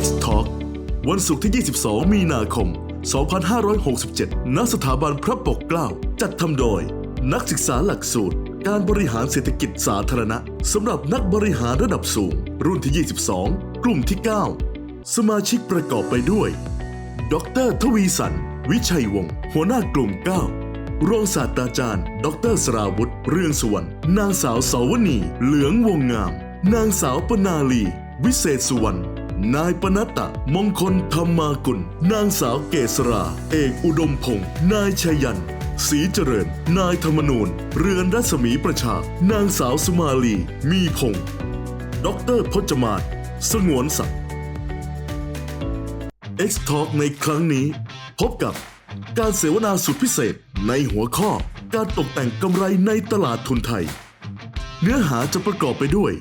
X Talk วันศุกร์ที่ 22 มีนาคม 2567 ณ สถาบันพระปกเกล้า จัดทำโดย นักศึกษาหลักสูตร การบริหารเศรษฐกิจสาธารณะสำหรับนักบริหารระดับสูง รุ่นที่ 22 กลุ่มที่ 9 สมาชิกประกอบไปด้วย ดร ทวีสัน วิชัยวงศ์ หัวหน้ากลุ่ม 9 รองศาสตราจารย์ ดรสราวุธ เรืองสุวรรณนางสาวสาวนี เหลืองวงงาม นางสาวปนาลี วิเศษสุวรรณ นายปนัตตะ มงคลธรรมากุล นางสาวเกษรา เอกอุดมพงศ์นายชยันศรีเจริญ นายธรรมนูญ เรือนรัศมีประชา นางสาวสุมาลี มีพงศ์ดรพจมานสงวนศักดิ์ X Talk ในครั้งนี้ พบกับการเสวนาสุดพิเศษในหัวข้อการตกแต่งกำไรในตลาดทุนไทย เนื้อหาจะประกอบไปด้วย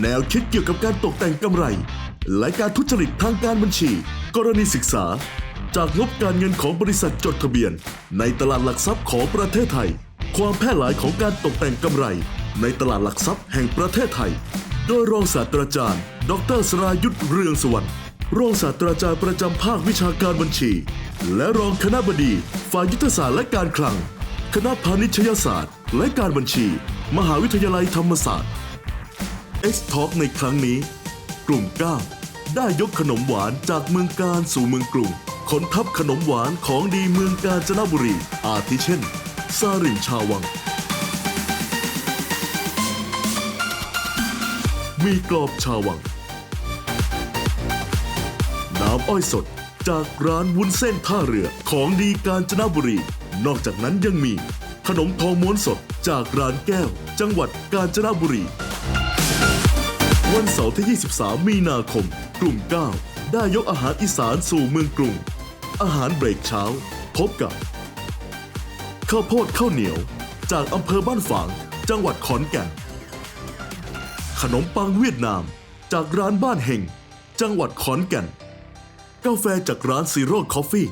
แนวคิดเกี่ยวกับการตกแต่งกำไร และการทุจริตทางการบัญชี กรณีศึกษา จากงบการเงินของบริษัทจดทะเบียน ในตลาดหลักทรัพย์ของประเทศไทย ความแพร่หลายของการตกแต่งกำไร ในตลาดหลักทรัพย์แห่งประเทศไทย โดยรองศาสตราจารย์ ดรสรายุทธเรืองสวรรณรองศาสตราจารย์ประจำภาควิชาการบัญชี และรองคณะบดีฝ่ายยุทธศาสตร์และการคลัง คณะพาณิชยศาสตร์ และการบัญชี มหาวิทยาลัยธรรมศาสตร์ X Talk ในครั้งนี้ กลุ่ม9ได้ยกขนมหวานจากเมืองการสู่เมืองกรุงขนทับขนมหวานของดีเมืองกาญจนบุรี อาทิเช่น ซารินชาวัง มีกรอบชาววัง น้ำอ้อยสดจากร้านวุ้นเส้นท่าเรือของดีกาญจนบุรี นอกจากนั้นยังมี ขนมทองม้วนสดจากร้านแก้ว จังหวัดกาญจนบุรี วันเสาร์ที่ 23 มีนาคม กลุ่ม 9 ได้ยกอาหารอีสานสู่เมืองกรุง อาหารเบรกเช้า พบกับ ข้าวโพดข้าวเหนียว จากอำเภอบ้านฝาง จังหวัดขอนแก่น ขนมปังเวียดนาม จากร้านบ้านเฮงจังหวัดขอนแก่น กาแฟจากร้านซีโร่คอฟฟี่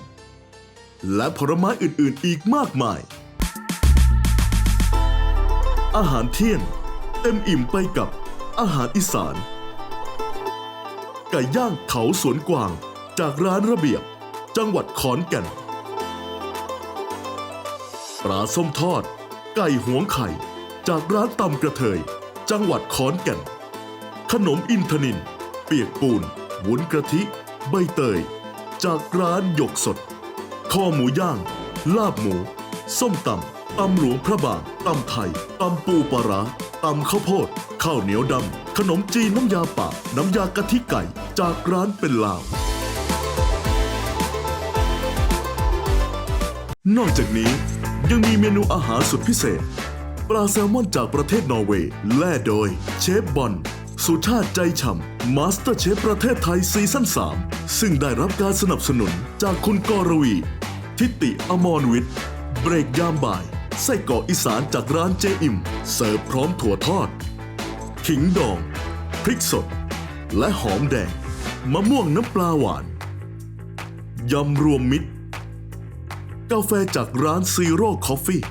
และผลไม้อื่น ๆ อีกมากมาย อาหารเที่ยงเต็มอิ่มไปกับ อาหารอีสาน ไก่ย่างเขาสวนกวาง จากร้านระเบียบ จังหวัดขอนแก่น ปลาส้มทอด ไก่หวงไข่ จากร้านตำกระเทย จังหวัดขอนแก่น ขนมอินทนิน เปียกปูนวุ้นกะทิ ใบเตย จากร้านหยกสดคอหมูย่าง ลาบหมู ส้มตำ ตำหลวงพระบางตำไทยตำปูปลาร้าตำข้าวโพด ข้าวเหนียวดำ ขนมจีนน้ำยาป่า น้ำยากะทิไก่ จากร้านเป็นลาว นอกจากนี้ยังมีเมนูอาหารสุดพิเศษ ปลาแซลมอนจากประเทศนอร์เวย์ แล่โดย เชฟบอลสุชาติใจฉ่ำมาสเตอร์เชฟประเทศไทยซีซั่น3 ซึ่งได้รับการสนับสนุนจากคุณกรวี ทิติอมรวิทย์ เบรกยามบ่าย ไส้กรอกอีสานจากร้านเจอิม เสิร์ฟพร้อมถั่วทอด ขิงดอง พริกสด และหอมแดง มะม่วงน้ำปลาหวาน ยำรวมมิตร กาแฟจากร้านซีโร่คอฟฟี่